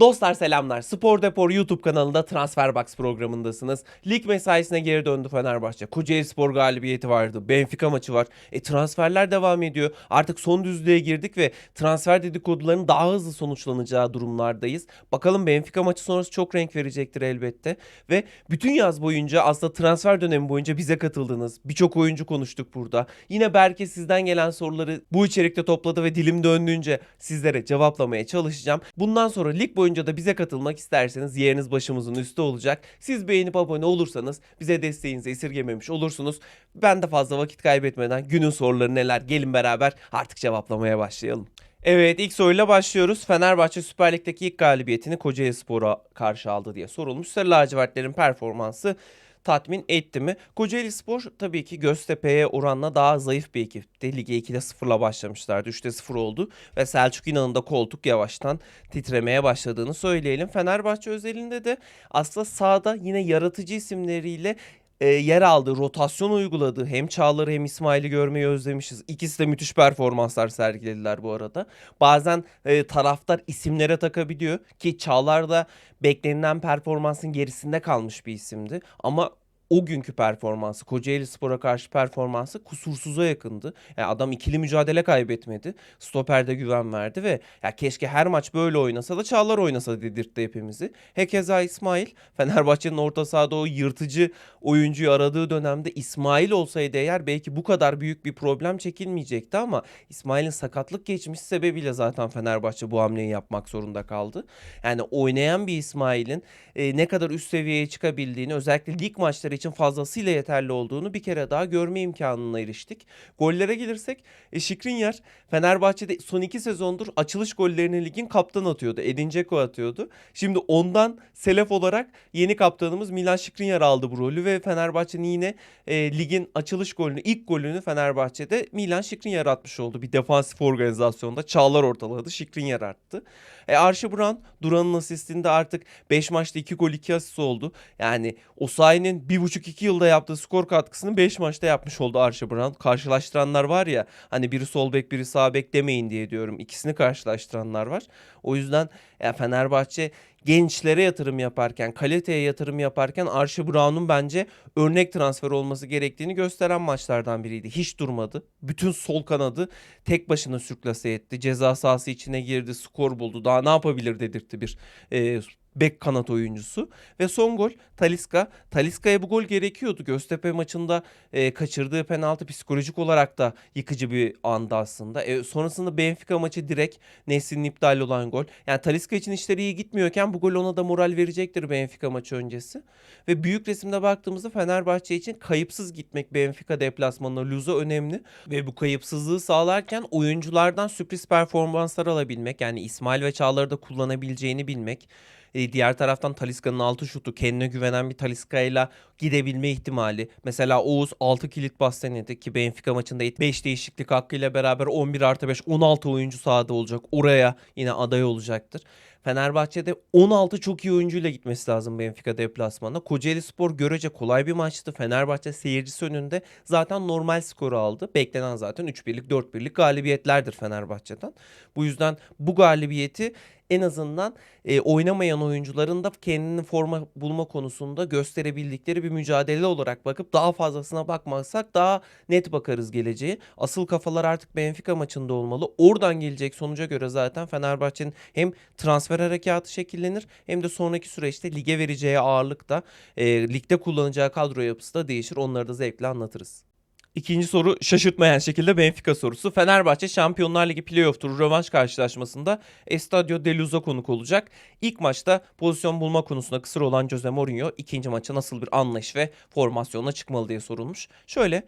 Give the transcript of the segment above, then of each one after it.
Dostlar selamlar. Spor Depor YouTube kanalında Transferbox programındasınız. Lig mesaisine geri döndü Fenerbahçe. Kocaeli Spor galibiyeti vardı. Benfica maçı var. E transferler devam ediyor. Artık son düzlüğe girdik ve transfer dedikodularının daha hızlı sonuçlanacağı durumlardayız. Bakalım Benfica maçı sonrası çok renk verecektir elbette. Ve bütün yaz boyunca aslında transfer dönemi boyunca bize katıldınız. Birçok oyuncu konuştuk burada. Yine Berke sizden gelen soruları bu içerikte topladı ve dilim döndüğünce sizlere cevaplamaya çalışacağım. Bundan sonra lig boyunca da bize katılmak isterseniz yeriniz başımızın üstü olacak. Siz beğenip abone olursanız bize desteğinizi esirgememiş olursunuz. Ben de fazla vakit kaybetmeden günün soruları neler gelin beraber artık cevaplamaya başlayalım. Evet ilk soruyla başlıyoruz. Fenerbahçe Süper Lig'deki ilk galibiyetini Kocaeli Spor'a karşı aldı diye sorulmuş. Sarı lacivertlerin performansı tatmin etti mi? Kocaeli Spor tabii ki Göztepe'ye oranla daha zayıf bir ekipti. Lige 2'de 0'la başlamışlardı. 3'te 0 oldu ve Selçuk İnan'ın da koltuk yavaştan titremeye başladığını söyleyelim. Fenerbahçe özelinde de aslında sahada yine yaratıcı isimleriyle e, yer aldığı, rotasyon uyguladığı hem Çağlar'ı hem İsmail'i görmeyi özlemişiz. İkisi de müthiş performanslar sergilediler bu arada. Bazen e, taraftar isimlere takabiliyor ki Çağlar da beklenilen performansın gerisinde kalmış bir isimdi. Ama o günkü performansı, Kocaeli Spor'a karşı performansı kusursuza yakındı. Yani adam ikili mücadele kaybetmedi. Stoperde güven verdi ve ya keşke her maç böyle oynasa da Çağlar oynasa dedirtti hepimizi. Hekeza İsmail, Fenerbahçe'nin orta sahada o yırtıcı oyuncuyu aradığı dönemde İsmail olsaydı eğer belki bu kadar büyük bir problem çekilmeyecekti ama İsmail'in sakatlık geçmiş sebebiyle zaten Fenerbahçe bu hamleyi yapmak zorunda kaldı. Yani oynayan bir İsmail'in e, ne kadar üst seviyeye çıkabildiğini özellikle lig maçları için fazlasıyla yeterli olduğunu bir kere daha görme imkanına eriştik. Gollere gelirsek e, Şikrinyer Fenerbahçe'de son iki sezondur açılış gollerini ligin kaptan atıyordu. Edin Dzeko atıyordu. Şimdi ondan selef olarak yeni kaptanımız Milan Şikrinyer aldı bu rolü ve Fenerbahçe'nin yine e, ligin açılış golünü, ilk golünü Fenerbahçe'de Milan Şikrinyer atmış oldu. Bir defansif organizasyonda Çağlar ortaladı, Şikrinyer arttı. E, Archie Brown Duran'ın asistinde artık 5 maçta 2 gol 2 asist oldu. Yani Osayi'nin 1,5-2 yılda yaptığı skor katkısını 5 maçta yapmış oldu Archie Brown. Karşılaştıranlar var ya hani biri sol bek biri sağ bek demeyin diye diyorum. İkisini karşılaştıranlar var. O yüzden ya Fenerbahçe gençlere yatırım yaparken, kaliteye yatırım yaparken Archie Brown'un bence örnek transfer olması gerektiğini gösteren maçlardan biriydi. Hiç durmadı. Bütün sol kanadı tek başına sürklase etti. Ceza sahası içine girdi, skor buldu. Daha ne yapabilir dedirtti bir e, bek kanat oyuncusu. Ve son gol Taliska. Taliska'ya bu gol gerekiyordu. Göztepe maçında e, kaçırdığı penaltı psikolojik olarak da yıkıcı bir anda aslında. E, sonrasında Benfica maçı direkt Nesli'nin iptal olan gol. Yani Taliska için işleri iyi gitmiyorken bu gol ona da moral verecektir Benfica maçı öncesi. Ve büyük resimde baktığımızda Fenerbahçe için kayıpsız gitmek Benfica deplasmanına Luz'a önemli. Ve bu kayıpsızlığı sağlarken oyunculardan sürpriz performanslar alabilmek. Yani İsmail ve Çağlar'ı da kullanabileceğini bilmek. E, diğer taraftan Taliska'nın altı şutu kendine güvenen bir Taliska'yla gidebilme ihtimali. Mesela Oğuz 6 kilit bas denedi ki Benfica maçında 5 değişiklik hakkıyla beraber 11 artı 5 16 oyuncu sahada olacak. Oraya yine aday olacaktır. Fenerbahçe'de 16 çok iyi oyuncuyla gitmesi lazım Benfica deplasmanına. Kocaeli Spor görece kolay bir maçtı. Fenerbahçe seyircisi önünde zaten normal skoru aldı. Beklenen zaten 3-1'lik 4-1'lik galibiyetlerdir Fenerbahçe'den. Bu yüzden bu galibiyeti en azından e, oynamayan oyuncuların da kendini forma bulma konusunda gösterebildikleri bir mücadele olarak bakıp daha fazlasına bakmazsak daha net bakarız geleceğe. Asıl kafalar artık Benfica maçında olmalı. Oradan gelecek sonuca göre zaten Fenerbahçe'nin hem transfer harekatı şekillenir hem de sonraki süreçte lige vereceği ağırlık da e, ligde kullanacağı kadro yapısı da değişir. Onları da zevkle anlatırız. İkinci soru şaşırtmayan şekilde Benfica sorusu. Fenerbahçe Şampiyonlar Ligi playoff turu rövanş karşılaşmasında Estadio de Luz'a konuk olacak. İlk maçta pozisyon bulma konusunda kısır olan Jose Mourinho ikinci maça nasıl bir anlayış ve formasyonla çıkmalı diye sorulmuş. Şöyle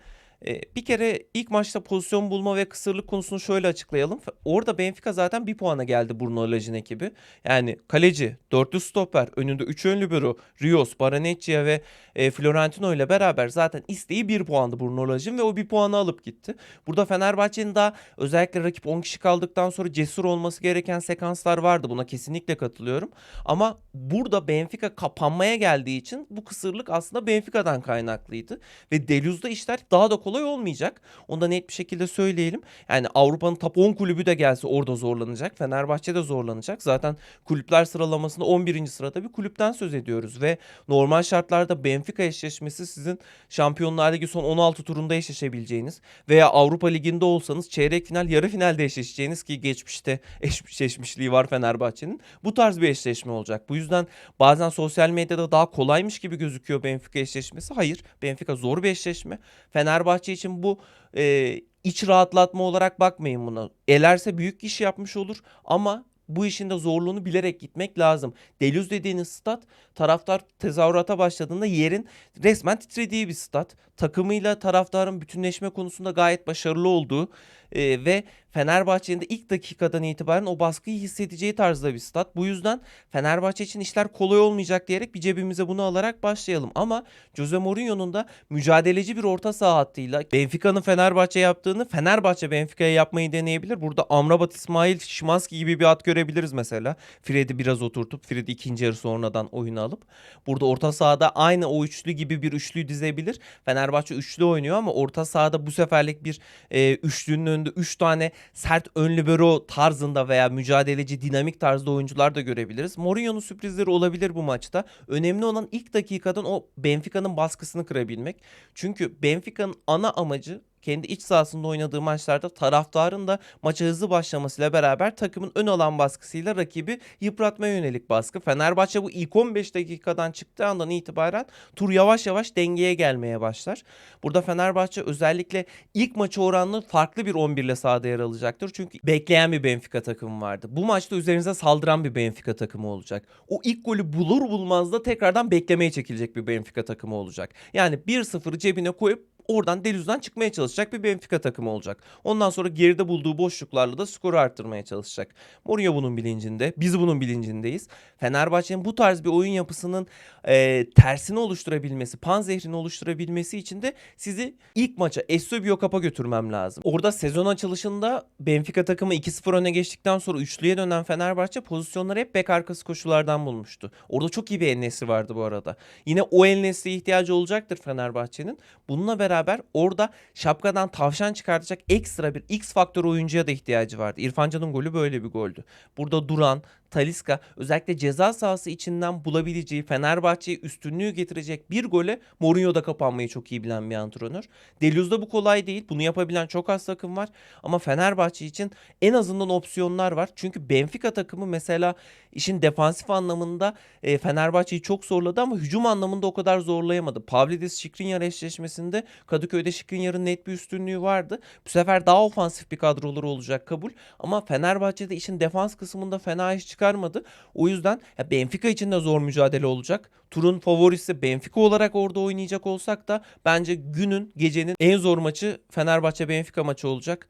bir kere ilk maçta pozisyon bulma ve kısırlık konusunu şöyle açıklayalım. Orada Benfica zaten bir puana geldi Bruno Laj'in ekibi. Yani kaleci, dörtlü stoper, önünde üç ön libero, Rios, Baraneccia ve Florentino ile beraber zaten isteği bir puandı Bruno Laj'in ve o bir puanı alıp gitti. Burada Fenerbahçe'nin daha özellikle rakip 10 kişi kaldıktan sonra cesur olması gereken sekanslar vardı. Buna kesinlikle katılıyorum. Ama burada Benfica kapanmaya geldiği için bu kısırlık aslında Benfica'dan kaynaklıydı. Ve Deluz'da işler daha da kolay kolay olmayacak. Onu da net bir şekilde söyleyelim. Yani Avrupa'nın top 10 kulübü de gelse orada zorlanacak. Fenerbahçe de zorlanacak. Zaten kulüpler sıralamasında 11. sırada bir kulüpten söz ediyoruz ve normal şartlarda Benfica eşleşmesi sizin Şampiyonlar Ligi son 16 turunda eşleşebileceğiniz veya Avrupa Ligi'nde olsanız çeyrek final, yarı finalde eşleşeceğiniz ki geçmişte eşleşmişliği var Fenerbahçe'nin. Bu tarz bir eşleşme olacak. Bu yüzden bazen sosyal medyada daha kolaymış gibi gözüküyor Benfica eşleşmesi. Hayır, Benfica zor bir eşleşme. Fenerbahçe için bu e, iç rahatlatma olarak bakmayın buna. Elerse büyük iş yapmış olur ama bu işin de zorluğunu bilerek gitmek lazım. Delüz dediğiniz stat taraftar tezahürata başladığında yerin resmen titrediği bir stat. Takımıyla taraftarın bütünleşme konusunda gayet başarılı olduğu e, ve Fenerbahçe'nin de ilk dakikadan itibaren o baskıyı hissedeceği tarzda bir stat. Bu yüzden Fenerbahçe için işler kolay olmayacak diyerek bir cebimize bunu alarak başlayalım. Ama Jose Mourinho'nun da mücadeleci bir orta saha hattıyla Benfica'nın Fenerbahçe yaptığını Fenerbahçe Benfica'ya yapmayı deneyebilir. Burada Amrabat İsmail Şimanski gibi bir at görebiliriz mesela. Fred'i biraz oturtup Fred'i ikinci yarı sonradan oyuna alıp burada orta sahada aynı o üçlü gibi bir üçlüyü dizebilir. Fenerbahçe üçlü oynuyor ama orta sahada bu seferlik bir e, üçlünün önünde üç tane sert ön libero tarzında veya mücadeleci dinamik tarzda oyuncular da görebiliriz. Mourinho'nun sürprizleri olabilir bu maçta. Önemli olan ilk dakikadan o Benfica'nın baskısını kırabilmek. Çünkü Benfica'nın ana amacı kendi iç sahasında oynadığı maçlarda taraftarın da maça hızlı başlamasıyla beraber takımın ön alan baskısıyla rakibi yıpratmaya yönelik baskı. Fenerbahçe bu ilk 15 dakikadan çıktığı andan itibaren tur yavaş yavaş dengeye gelmeye başlar. Burada Fenerbahçe özellikle ilk maçı oranlı farklı bir 11 ile sahada yer alacaktır. Çünkü bekleyen bir Benfica takımı vardı. Bu maçta üzerinize saldıran bir Benfica takımı olacak. O ilk golü bulur bulmaz da tekrardan beklemeye çekilecek bir Benfica takımı olacak. Yani 1-0'ı cebine koyup oradan delüzden çıkmaya çalışacak bir Benfica takımı olacak. Ondan sonra geride bulduğu boşluklarla da skoru arttırmaya çalışacak. Mourinho bunun bilincinde. Biz bunun bilincindeyiz. Fenerbahçe'nin bu tarz bir oyun yapısının e, tersini oluşturabilmesi, panzehrini oluşturabilmesi için de sizi ilk maça Eusebio Kap'a götürmem lazım. Orada sezon açılışında Benfica takımı 2-0 öne geçtikten sonra üçlüye dönen Fenerbahçe pozisyonları hep bek arkası koşulardan bulmuştu. Orada çok iyi bir El vardı bu arada. Yine o El ihtiyacı olacaktır Fenerbahçe'nin. Bununla beraber orada şapkadan tavşan çıkartacak ekstra bir X faktör oyuncuya da ihtiyacı vardı. İrfan Can'ın golü böyle bir goldü. Burada duran, Taliska özellikle ceza sahası içinden bulabileceği Fenerbahçe'ye üstünlüğü getirecek bir gole Mourinho'da kapanmayı çok iyi bilen bir antrenör. Deluz'da bu kolay değil. Bunu yapabilen çok az takım var. Ama Fenerbahçe için en azından opsiyonlar var. Çünkü Benfica takımı mesela işin defansif anlamında e, Fenerbahçe'yi çok zorladı ama hücum anlamında o kadar zorlayamadı. Pavlidis Skriniar eşleşmesinde Kadıköy'de Skriniar'ın net bir üstünlüğü vardı. Bu sefer daha ofansif bir kadroları olacak kabul. Ama Fenerbahçe'de işin defans kısmında fena iş çıkarmadı. O yüzden ya Benfica için de zor mücadele olacak. Turun favorisi Benfica olarak orada oynayacak olsak da bence günün, gecenin en zor maçı Fenerbahçe Benfica maçı olacak.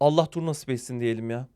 Allah tur nasip etsin diyelim ya.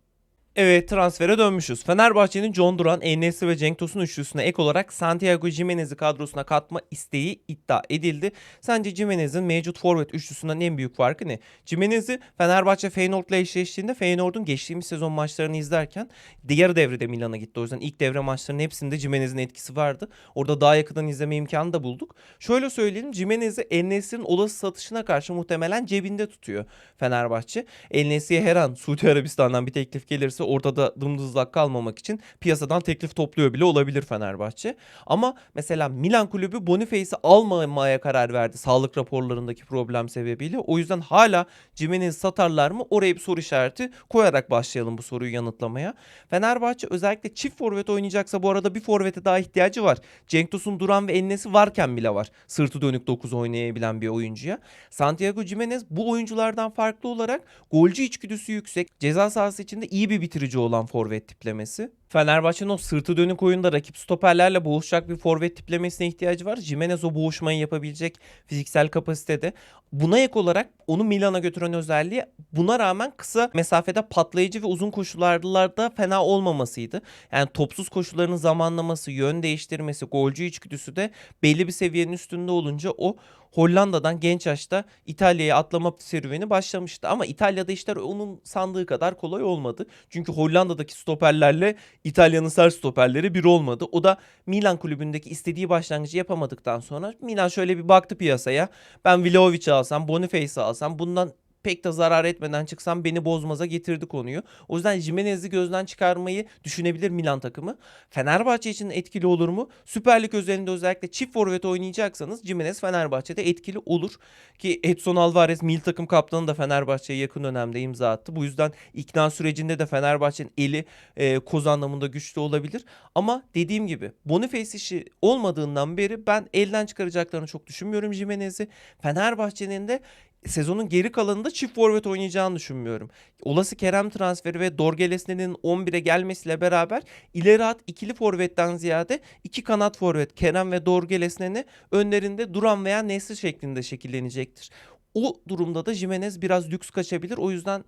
Evet transfere dönmüşüz. Fenerbahçe'nin John Duran, Enes'i ve Cenk Tosun üçlüsüne ek olarak Santiago Jimenez'i kadrosuna katma isteği iddia edildi. Sence Jimenez'in mevcut forvet üçlüsünden en büyük farkı ne? Jimenez'i Fenerbahçe Feyenoord'la eşleştiğinde Feyenoord'un geçtiğimiz sezon maçlarını izlerken diğer devrede Milan'a gitti. O yüzden ilk devre maçlarının hepsinde Jimenez'in etkisi vardı. Orada daha yakından izleme imkanı da bulduk. Şöyle söyleyelim Jimenez'i Enes'in olası satışına karşı muhtemelen cebinde tutuyor Fenerbahçe. Enes'iye her an Suudi Arabistan'dan bir teklif gelirse ortada dımdızlak kalmamak için piyasadan teklif topluyor bile olabilir Fenerbahçe. Ama mesela Milan kulübü Boniface'i almamaya karar verdi sağlık raporlarındaki problem sebebiyle. O yüzden hala Jimenez satarlar mı? Oraya bir soru işareti koyarak başlayalım bu soruyu yanıtlamaya. Fenerbahçe özellikle çift forvet oynayacaksa bu arada bir forvete daha ihtiyacı var. Cenk Tosun, Duran ve Ennesi varken bile var. Sırtı dönük 9 oynayabilen bir oyuncuya. Santiago Jimenez bu oyunculardan farklı olarak golcü içgüdüsü yüksek. Ceza sahası içinde iyi bir bitirici olan forvet tiplemesi. Fenerbahçe'nin o sırtı dönük oyunda rakip stoperlerle boğuşacak bir forvet tiplemesine ihtiyacı var. Jimenez o boğuşmayı yapabilecek fiziksel kapasitede. Buna ek olarak onu Milan'a götüren özelliği buna rağmen kısa mesafede patlayıcı ve uzun koşularda fena olmamasıydı. Yani topsuz koşuların zamanlaması, yön değiştirmesi, golcü içgüdüsü de belli bir seviyenin üstünde olunca o Hollanda'dan genç yaşta İtalya'ya atlama serüveni başlamıştı. Ama İtalya'da işler onun sandığı kadar kolay olmadı. Çünkü Hollanda'daki stoperlerle İtalya'nın sert stoperleri biri olmadı. O da Milan kulübündeki istediği başlangıcı yapamadıktan sonra Milan şöyle bir baktı piyasaya. Ben Vlahovic'i alsam, Boniface'i alsam bundan pek de zarar etmeden çıksam beni bozmaza getirdi konuyu. O yüzden Jimenez'i gözden çıkarmayı düşünebilir Milan takımı. Fenerbahçe için etkili olur mu? Süper Lig özelinde özellikle çift forvet oynayacaksanız Jimenez Fenerbahçe'de etkili olur. Ki Edson Alvarez milli takım kaptanı da Fenerbahçe'ye yakın dönemde imza attı. Bu yüzden ikna sürecinde de Fenerbahçe'nin eli e, koz anlamında güçlü olabilir. Ama dediğim gibi Boniface işi olmadığından beri ben elden çıkaracaklarını çok düşünmüyorum Jimenez'i. Fenerbahçe'nin de sezonun geri kalanında çift forvet oynayacağını düşünmüyorum. Olası Kerem transferi ve Dorgelesne'nin 11'e gelmesiyle beraber ileri at ikili forvetten ziyade iki kanat forvet Kerem ve Dorgelesne'ni önlerinde Duran veya Nesri şeklinde şekillenecektir. O durumda da Jimenez biraz lüks kaçabilir. O yüzden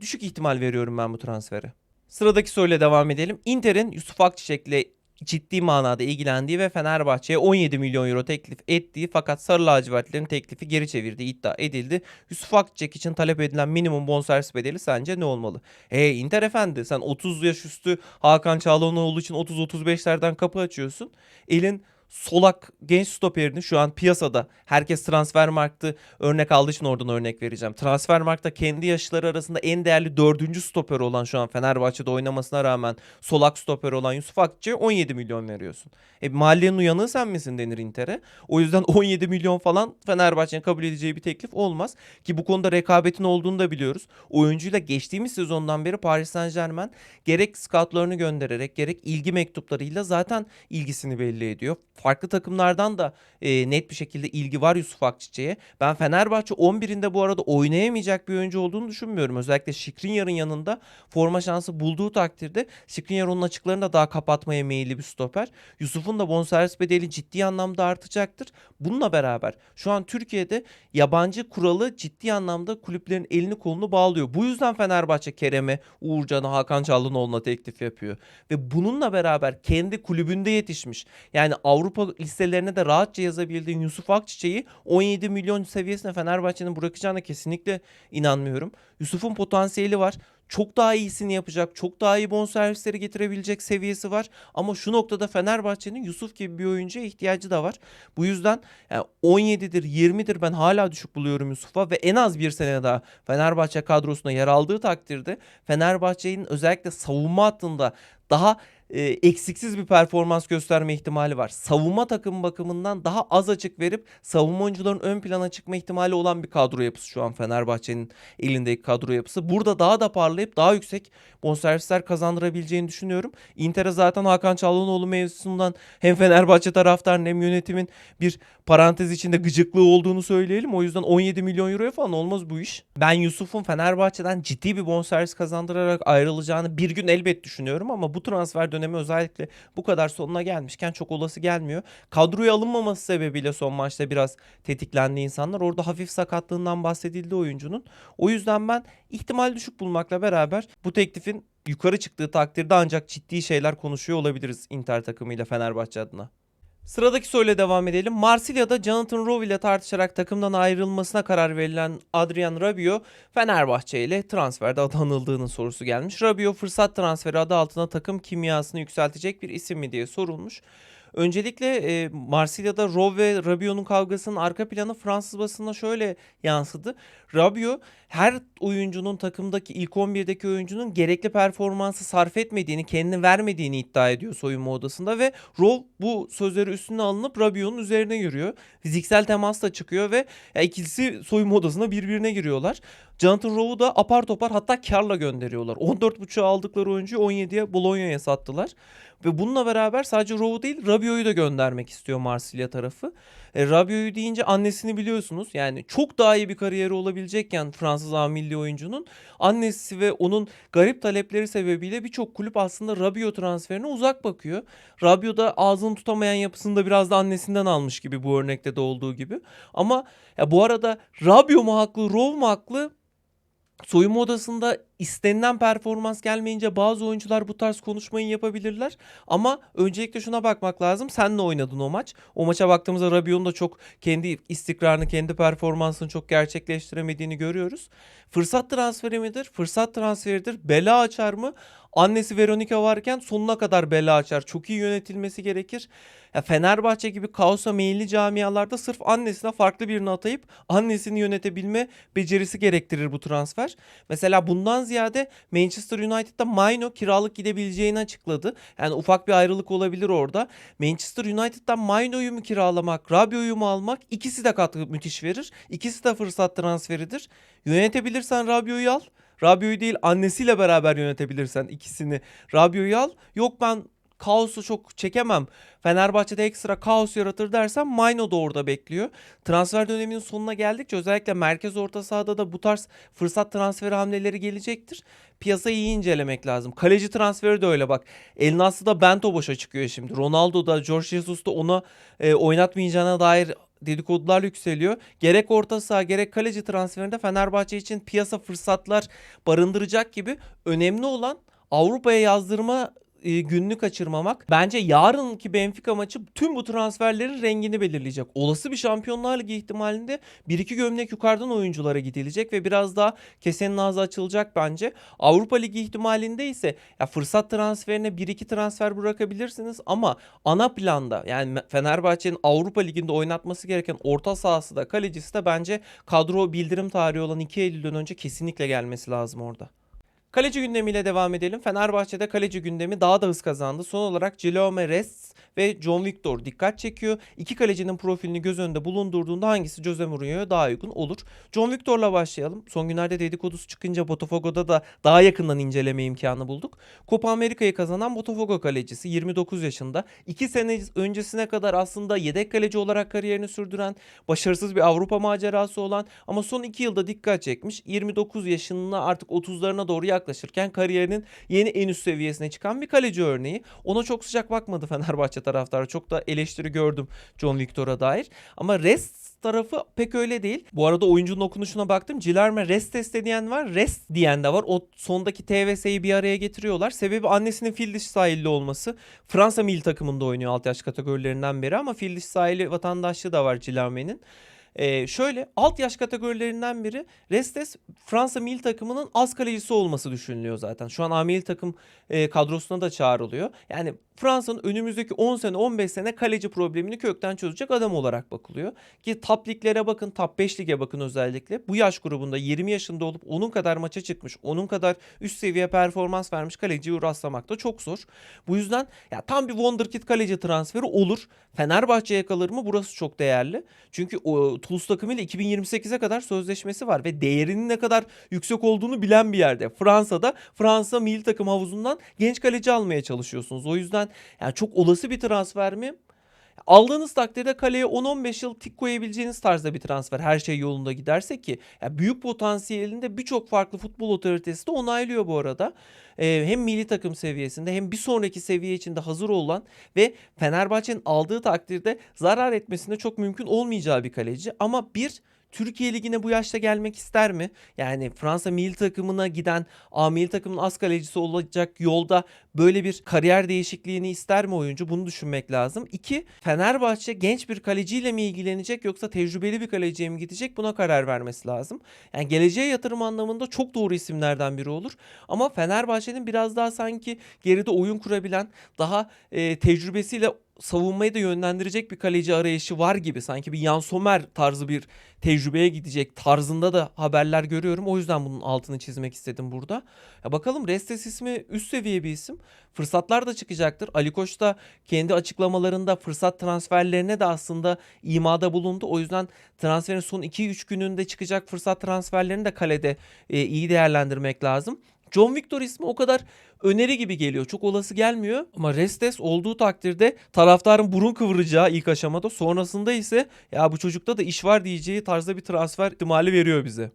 düşük ihtimal veriyorum ben bu transfere. Sıradaki soruyla devam edelim. Inter'in Yusuf Akçiçek'le ciddi manada ilgilendiği ve Fenerbahçe'ye 17 milyon euro teklif ettiği fakat Sarı Lacivertlerin teklifi geri çevirdiği iddia edildi. Yusuf Akçiçek için talep edilen minimum bonservis bedeli sence ne olmalı? Hey Inter efendi sen 30 yaş üstü Hakan Çağlanoğlu için 30-35'lerden kapı açıyorsun. Elin solak genç stoperini şu an piyasada herkes Transfermarkt'ı örnek aldığı için oradan örnek vereceğim. Transfermarkt'ta kendi yaşları arasında en değerli dördüncü stoper olan şu an Fenerbahçe'de oynamasına rağmen solak stoper olan Yusuf Akçı'ya 17 milyon veriyorsun. E mahallenin uyanığı sen misin denir Inter'e. O yüzden 17 milyon falan Fenerbahçe'nin kabul edeceği bir teklif olmaz. Ki bu konuda rekabetin olduğunu da biliyoruz. Oyuncuyla geçtiğimiz sezondan beri Paris Saint Germain gerek scoutlarını göndererek gerek ilgi mektuplarıyla zaten ilgisini belli ediyor. Farklı takımlardan da e, net bir şekilde ilgi var Yusuf Akçiçek'e. Ben Fenerbahçe 11'inde bu arada oynayamayacak bir oyuncu olduğunu düşünmüyorum. Özellikle Skriniar'ın yanında forma şansı bulduğu takdirde Skriniar onun açıklarını da daha kapatmaya meyilli bir stoper. Yusuf'un da bonservis bedeli ciddi anlamda artacaktır. Bununla beraber şu an Türkiye'de yabancı kuralı ciddi anlamda kulüplerin elini kolunu bağlıyor. Bu yüzden Fenerbahçe Kerem'e, Uğurcan'a, Hakan Çalhanoğlu'na teklif yapıyor. Ve bununla beraber kendi kulübünde yetişmiş. Yani Avrupa listelerine de rahatça yazabildiğin Yusuf Akçiçek'i 17 milyon seviyesine Fenerbahçe'nin bırakacağına kesinlikle inanmıyorum. Yusuf'un potansiyeli var. Çok daha iyisini yapacak, çok daha iyi bonservisleri getirebilecek seviyesi var. Ama şu noktada Fenerbahçe'nin Yusuf gibi bir oyuncuya ihtiyacı da var. Bu yüzden yani 17'dir, 20'dir ben hala düşük buluyorum Yusuf'a ve en az bir sene daha Fenerbahçe kadrosuna yer aldığı takdirde Fenerbahçe'nin özellikle savunma hattında daha e, eksiksiz bir performans gösterme ihtimali var. Savunma takım bakımından daha az açık verip savunma oyuncuların ön plana çıkma ihtimali olan bir kadro yapısı şu an Fenerbahçe'nin elindeki kadro yapısı. Burada daha da parlayıp daha yüksek bonservisler kazandırabileceğini düşünüyorum. Inter'e zaten Hakan Çalhanoğlu mevzusundan hem Fenerbahçe taraftarının hem yönetimin bir parantez içinde gıcıklığı olduğunu söyleyelim. O yüzden 17 milyon euroya falan olmaz bu iş. Ben Yusuf'un Fenerbahçe'den ciddi bir bonservis kazandırarak ayrılacağını bir gün elbet düşünüyorum ama bu transfer dönemi özellikle bu kadar sonuna gelmişken çok olası gelmiyor. Kadroya alınmaması sebebiyle son maçta biraz tetiklendi insanlar. Orada hafif sakatlığından bahsedildi oyuncunun. O yüzden ben ihtimal düşük bulmakla beraber bu teklifin yukarı çıktığı takdirde ancak ciddi şeyler konuşuyor olabiliriz Inter takımıyla Fenerbahçe adına. Sıradaki soruyla devam edelim. Marsilya'da Jonathan Rowe ile tartışarak takımdan ayrılmasına karar verilen Adrian Rabiot Fenerbahçe ile transferde adı anıldığının sorusu gelmiş. Rabiot fırsat transferi adı altına takım kimyasını yükseltecek bir isim mi diye sorulmuş. Öncelikle e, Marsilya'da Rowe ve Rabiot'un kavgasının arka planı Fransız basınına şöyle yansıdı. Rabiot her oyuncunun takımdaki ilk 11'deki oyuncunun gerekli performansı sarf etmediğini, kendini vermediğini iddia ediyor soyunma odasında ve Rowe bu sözleri üstüne alınıp Rabiot'un üzerine yürüyor. Fiziksel temas da çıkıyor ve ikisi soyunma odasına birbirine giriyorlar. Jonathan Rowe'u da apar topar hatta karla gönderiyorlar. 14.5'a aldıkları oyuncuyu 17'ye Bologna'ya sattılar. Ve bununla beraber sadece Rowe değil Rabiot'u da göndermek istiyor Marsilya tarafı. E, Rabiot'u deyince annesini biliyorsunuz. Yani çok daha iyi bir kariyeri olabilecekken Fransız A milli oyuncunun annesi ve onun garip talepleri sebebiyle birçok kulüp aslında Rabiot transferine uzak bakıyor. Rabiot da ağzını tutamayan yapısını da biraz da annesinden almış gibi bu örnekte de olduğu gibi. Ama ya bu arada Rabiot mu haklı, Rowe mu haklı? Soyunma odasında istenilen performans gelmeyince bazı oyuncular bu tarz konuşmayı yapabilirler. Ama öncelikle şuna bakmak lazım. Senle oynadın o maç. O maça baktığımızda Rabiot'un da çok kendi istikrarını, kendi performansını çok gerçekleştiremediğini görüyoruz. Fırsat transferi midir? Fırsat transferidir. Bela açar mı? Annesi Veronica varken sonuna kadar bela açar. Çok iyi yönetilmesi gerekir. Ya Fenerbahçe gibi kaosa meyilli camialarda sırf annesine farklı birini atayıp annesini yönetebilme becerisi gerektirir bu transfer. Mesela bundan ziyade Manchester United'da Maino kiralık gidebileceğini açıkladı. Yani ufak bir ayrılık olabilir orada. Manchester United'dan Maino'yu mu kiralamak, Rabiot'u mu almak ikisi de katkı müthiş verir. İkisi de fırsat transferidir. Yönetebilirsen Rabiot'u al. Rabiot'u değil annesiyle beraber yönetebilirsen ikisini Rabiot'u al. Yok ben kaosu çok çekemem. Fenerbahçe'de ekstra kaos yaratır dersen Maino da orada bekliyor. Transfer döneminin sonuna geldikçe özellikle merkez orta sahada da bu tarz fırsat transferi hamleleri gelecektir. Piyasayı iyi incelemek lazım. Kaleci transferi de öyle bak. El Nasır'da Bento boşa çıkıyor şimdi. Ronaldo da George Jesus da ona e, oynatmayacağına dair dedikodular yükseliyor. Gerek orta saha gerek kaleci transferinde Fenerbahçe için piyasa fırsatlar barındıracak gibi önemli olan Avrupa'ya yazdırma e, gününü kaçırmamak. Bence yarınki Benfica maçı tüm bu transferlerin rengini belirleyecek. Olası bir Şampiyonlar Ligi ihtimalinde bir iki gömlek yukarıdan oyunculara gidilecek ve biraz daha kesenin ağzı açılacak bence. Avrupa Ligi ihtimalinde ise ya fırsat transferine bir iki transfer bırakabilirsiniz ama ana planda yani Fenerbahçe'nin Avrupa Ligi'nde oynatması gereken orta sahası da kalecisi de bence kadro bildirim tarihi olan 2 Eylül'den önce kesinlikle gelmesi lazım orada. Kaleci gündemiyle devam edelim. Fenerbahçe'de kaleci gündemi daha da hız kazandı. Son olarak Jaume Rest ve John Victor dikkat çekiyor. İki kalecinin profilini göz önünde bulundurduğunda hangisi Jose Mourinho'ya daha uygun olur? John Victor'la başlayalım. Son günlerde dedikodusu çıkınca Botafogo'da da daha yakından inceleme imkanı bulduk. Copa Amerika'yı kazanan Botafogo kalecisi 29 yaşında. 2 sene öncesine kadar aslında yedek kaleci olarak kariyerini sürdüren, başarısız bir Avrupa macerası olan ama son 2 yılda dikkat çekmiş. 29 yaşına artık 30'larına doğru yaklaşırken kariyerinin yeni en üst seviyesine çıkan bir kaleci örneği. Ona çok sıcak bakmadı Fenerbahçe taraftarı. Çok da eleştiri gördüm John Victor'a dair. Ama Rest tarafı pek öyle değil. Bu arada oyuncunun okunuşuna baktım. Cilerme Restes diyen var. Rest diyen de var. O sondaki T ve S'yi bir araya getiriyorlar. Sebebi annesinin fil sahilli olması. Fransa milli takımında oynuyor alt yaş kategorilerinden beri ama fil dişi sahili vatandaşlığı da var Cilerme'nin. Ee, şöyle alt yaş kategorilerinden biri Restes Fransa milli takımının az kalecisi olması düşünülüyor zaten. Şu an A milli takım e, kadrosuna da çağrılıyor. Yani Fransa'nın önümüzdeki 10 sene 15 sene kaleci problemini kökten çözecek adam olarak bakılıyor. Ki top liglere bakın top 5 lige bakın özellikle. Bu yaş grubunda 20 yaşında olup onun kadar maça çıkmış, onun kadar üst seviye performans vermiş kaleciyi rastlamak da çok zor. Bu yüzden ya tam bir wonderkid kaleci transferi olur. Fenerbahçe'ye kalır mı? Burası çok değerli. Çünkü o Toulouse takımıyla 2028'e kadar sözleşmesi var ve değerinin ne kadar yüksek olduğunu bilen bir yerde. Fransa'da Fransa milli takım havuzundan genç kaleci almaya çalışıyorsunuz. O yüzden yani çok olası bir transfer mi? Aldığınız takdirde kaleye 10-15 yıl tik koyabileceğiniz tarzda bir transfer her şey yolunda giderse ki yani büyük potansiyelinde birçok farklı futbol otoritesi de onaylıyor bu arada. Ee, hem milli takım seviyesinde hem bir sonraki seviye içinde hazır olan ve Fenerbahçe'nin aldığı takdirde zarar etmesinde çok mümkün olmayacağı bir kaleci ama bir Türkiye Ligi'ne bu yaşta gelmek ister mi? Yani Fransa milli takımına giden A milli takımın az kalecisi olacak yolda böyle bir kariyer değişikliğini ister mi oyuncu? Bunu düşünmek lazım. İki, Fenerbahçe genç bir kaleciyle mi ilgilenecek yoksa tecrübeli bir kaleciye mi gidecek? Buna karar vermesi lazım. Yani geleceğe yatırım anlamında çok doğru isimlerden biri olur. Ama Fenerbahçe'nin biraz daha sanki geride oyun kurabilen, daha e, tecrübesiyle savunmayı da yönlendirecek bir kaleci arayışı var gibi. Sanki bir Jan Sommer tarzı bir tecrübeye gidecek tarzında da haberler görüyorum. O yüzden bunun altını çizmek istedim burada. Ya bakalım Restes ismi üst seviye bir isim. Fırsatlar da çıkacaktır. Ali Koç da kendi açıklamalarında fırsat transferlerine de aslında imada bulundu. O yüzden transferin son 2-3 gününde çıkacak fırsat transferlerini de kalede e, iyi değerlendirmek lazım. John Victor ismi o kadar öneri gibi geliyor. Çok olası gelmiyor ama Restes olduğu takdirde taraftarın burun kıvıracağı ilk aşamada sonrasında ise ya bu çocukta da iş var diyeceği tarzda bir transfer ihtimali veriyor bize.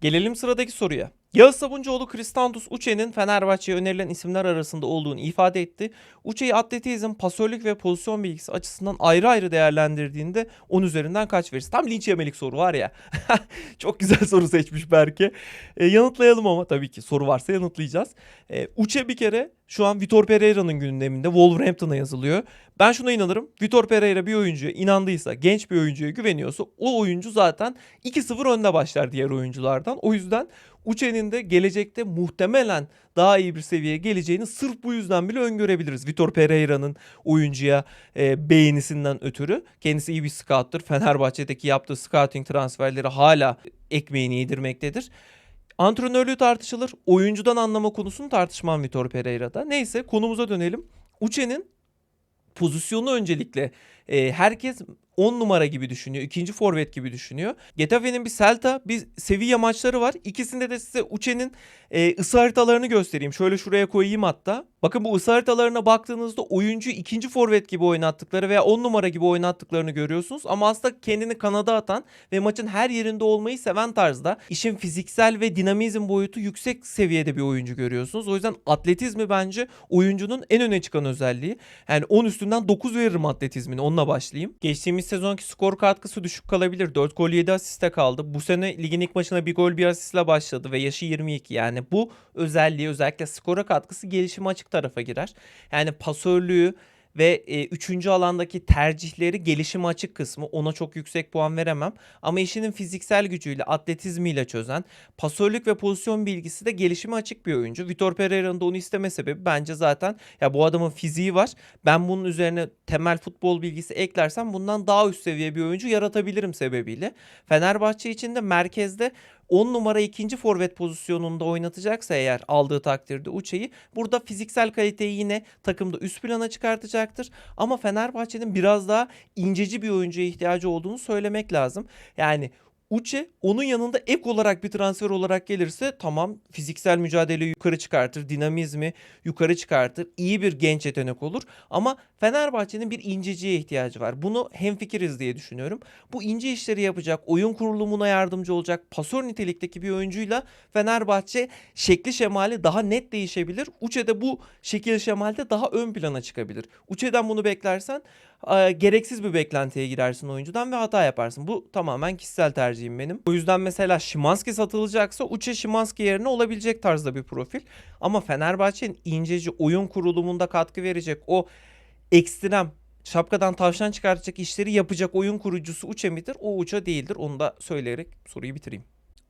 Gelelim sıradaki soruya. Yağız Sabuncuoğlu Kristantus Uçe'nin Fenerbahçe'ye önerilen isimler arasında olduğunu ifade etti. Uçe'yi atletizm, pasörlük ve pozisyon bilgisi açısından ayrı ayrı değerlendirdiğinde 10 üzerinden kaç verirsin? Tam linç yemelik soru var ya. Çok güzel soru seçmiş Berke. E, yanıtlayalım ama tabii ki soru varsa yanıtlayacağız. E, Uçe bir kere şu an Vitor Pereira'nın gündeminde Wolverhampton'a yazılıyor. Ben şuna inanırım. Vitor Pereira bir oyuncuya inandıysa, genç bir oyuncuya güveniyorsa o oyuncu zaten 2-0 önde başlar diğer oyunculardan. O yüzden Uçe'nin de gelecekte muhtemelen daha iyi bir seviyeye geleceğini sırf bu yüzden bile öngörebiliriz. Vitor Pereira'nın oyuncuya e, beğenisinden ötürü. Kendisi iyi bir scout'tur. Fenerbahçe'deki yaptığı scouting transferleri hala ekmeğini yedirmektedir. Antrenörlüğü tartışılır. Oyuncudan anlama konusunu tartışmam Vitor Pereira'da. Neyse konumuza dönelim. Uçe'nin pozisyonu öncelikle e, herkes 10 numara gibi düşünüyor. ikinci forvet gibi düşünüyor. Getafe'nin bir Celta, bir Sevilla maçları var. İkisinde de size Uçe'nin e, ısı haritalarını göstereyim. Şöyle şuraya koyayım hatta. Bakın bu ısı haritalarına baktığınızda oyuncu ikinci forvet gibi oynattıkları veya 10 numara gibi oynattıklarını görüyorsunuz. Ama aslında kendini kanada atan ve maçın her yerinde olmayı seven tarzda işin fiziksel ve dinamizm boyutu yüksek seviyede bir oyuncu görüyorsunuz. O yüzden atletizmi bence oyuncunun en öne çıkan özelliği. Yani 10 üstünden 9 veririm atletizmini. Onunla başlayayım. Geçtiğimiz sezonki skor katkısı düşük kalabilir. 4 gol 7 asiste kaldı. Bu sene ligin ilk maçına bir gol bir asistle başladı ve yaşı 22. Yani bu özelliği özellikle skora katkısı gelişime açık tarafa girer. Yani pasörlüğü ve e, üçüncü alandaki tercihleri gelişime açık kısmı ona çok yüksek puan veremem. Ama işinin fiziksel gücüyle atletizmiyle çözen pasörlük ve pozisyon bilgisi de gelişime açık bir oyuncu. Vitor Pereira'nın da onu isteme sebebi bence zaten ya bu adamın fiziği var. Ben bunun üzerine temel futbol bilgisi eklersem bundan daha üst seviye bir oyuncu yaratabilirim sebebiyle. Fenerbahçe için de merkezde 10 numara ikinci forvet pozisyonunda oynatacaksa eğer aldığı takdirde Uçe'yi burada fiziksel kaliteyi yine takımda üst plana çıkartacaktır. Ama Fenerbahçe'nin biraz daha inceci bir oyuncuya ihtiyacı olduğunu söylemek lazım. Yani Uçe onun yanında ek olarak bir transfer olarak gelirse tamam fiziksel mücadele yukarı çıkartır, dinamizmi yukarı çıkartır, iyi bir genç yetenek olur. Ama Fenerbahçe'nin bir inceciye ihtiyacı var. Bunu hemfikiriz diye düşünüyorum. Bu ince işleri yapacak, oyun kurulumuna yardımcı olacak, pasör nitelikteki bir oyuncuyla Fenerbahçe şekli şemali daha net değişebilir. Uçe de bu şekil şemalde daha ön plana çıkabilir. Uçe'den bunu beklersen e, gereksiz bir beklentiye girersin oyuncudan ve hata yaparsın. Bu tamamen kişisel tercihim benim. O yüzden mesela Şimanski satılacaksa Uçe Şimanski yerine olabilecek tarzda bir profil. Ama Fenerbahçe'nin inceci oyun kurulumunda katkı verecek o ekstrem şapkadan tavşan çıkartacak işleri yapacak oyun kurucusu Uçe midir? O Uçe değildir. Onu da söyleyerek soruyu bitireyim.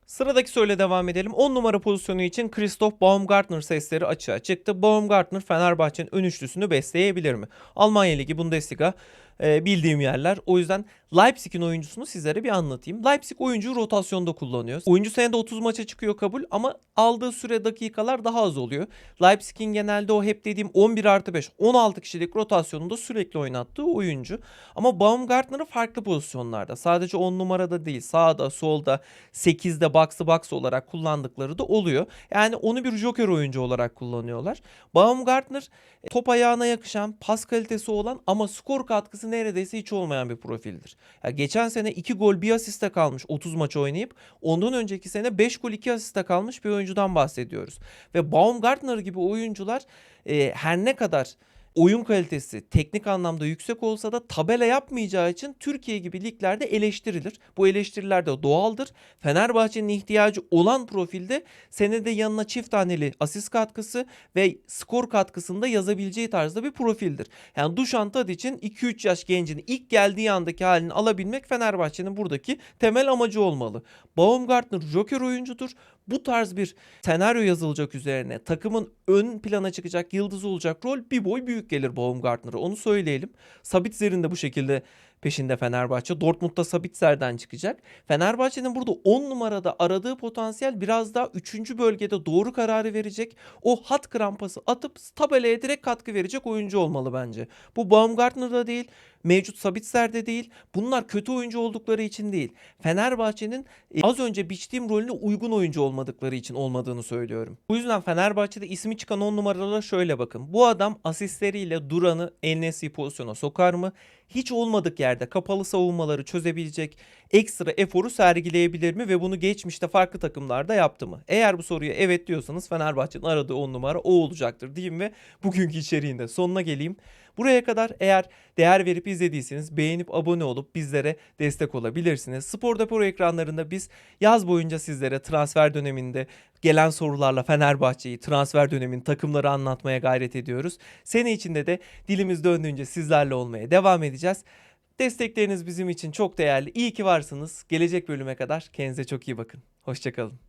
Sıradaki soruyla devam edelim. 10 numara pozisyonu için Christoph Baumgartner sesleri açığa çıktı. Baumgartner Fenerbahçe'nin ön üçlüsünü besleyebilir mi? Almanya Ligi, Bundesliga e, bildiğim yerler. O yüzden Leipzig'in oyuncusunu sizlere bir anlatayım. Leipzig oyuncuyu rotasyonda kullanıyor. Oyuncu senede 30 maça çıkıyor kabul ama aldığı süre dakikalar daha az oluyor. Leipzig'in genelde o hep dediğim 11 artı 5 16 kişilik rotasyonunda sürekli oynattığı oyuncu. Ama Baumgartner'ı farklı pozisyonlarda sadece 10 numarada değil sağda solda 8'de box box olarak kullandıkları da oluyor. Yani onu bir joker oyuncu olarak kullanıyorlar. Baumgartner top ayağına yakışan pas kalitesi olan ama skor katkısı neredeyse hiç olmayan bir profildir. Ya geçen sene 2 gol 1 asiste kalmış 30 maç oynayıp ondan önceki sene 5 gol 2 asiste kalmış bir oyuncudan bahsediyoruz. Ve Baumgartner gibi oyuncular e, her ne kadar oyun kalitesi teknik anlamda yüksek olsa da tabela yapmayacağı için Türkiye gibi liglerde eleştirilir. Bu eleştiriler de doğaldır. Fenerbahçe'nin ihtiyacı olan profilde senede yanına çift taneli asist katkısı ve skor katkısında yazabileceği tarzda bir profildir. Yani Dušan Tadić'in 2-3 yaş gencini ilk geldiği andaki halini alabilmek Fenerbahçe'nin buradaki temel amacı olmalı. Baumgartner joker oyuncudur. Bu tarz bir senaryo yazılacak üzerine takımın ön plana çıkacak yıldız olacak rol bir boy büyük gelir Baumgartner'a onu söyleyelim. Sabitzer'in de bu şekilde peşinde Fenerbahçe. Dortmund'da Sabitzer'den çıkacak. Fenerbahçe'nin burada 10 numarada aradığı potansiyel biraz daha 3. bölgede doğru kararı verecek. O hat krampası atıp tabelaya direkt katkı verecek oyuncu olmalı bence. Bu Baumgartner'da değil, mevcut Sabitzer'de değil. Bunlar kötü oyuncu oldukları için değil. Fenerbahçe'nin e, az önce biçtiğim rolüne uygun oyuncu olmadıkları için olmadığını söylüyorum. Bu yüzden Fenerbahçe'de ismi çıkan 10 numaralara şöyle bakın. Bu adam asistleriyle Duran'ı El Nesri pozisyona sokar mı? Hiç olmadık yer yerde kapalı savunmaları çözebilecek ekstra eforu sergileyebilir mi ve bunu geçmişte farklı takımlarda yaptı mı? Eğer bu soruya evet diyorsanız Fenerbahçe'nin aradığı 10 numara o olacaktır diyeyim ve bugünkü içeriğin de sonuna geleyim. Buraya kadar eğer değer verip izlediyseniz beğenip abone olup bizlere destek olabilirsiniz. Spor Depor ekranlarında biz yaz boyunca sizlere transfer döneminde gelen sorularla Fenerbahçe'yi, transfer dönemin takımları anlatmaya gayret ediyoruz. Sene içinde de dilimiz döndüğünce sizlerle olmaya devam edeceğiz. Destekleriniz bizim için çok değerli. İyi ki varsınız. Gelecek bölüme kadar kendinize çok iyi bakın. Hoşçakalın.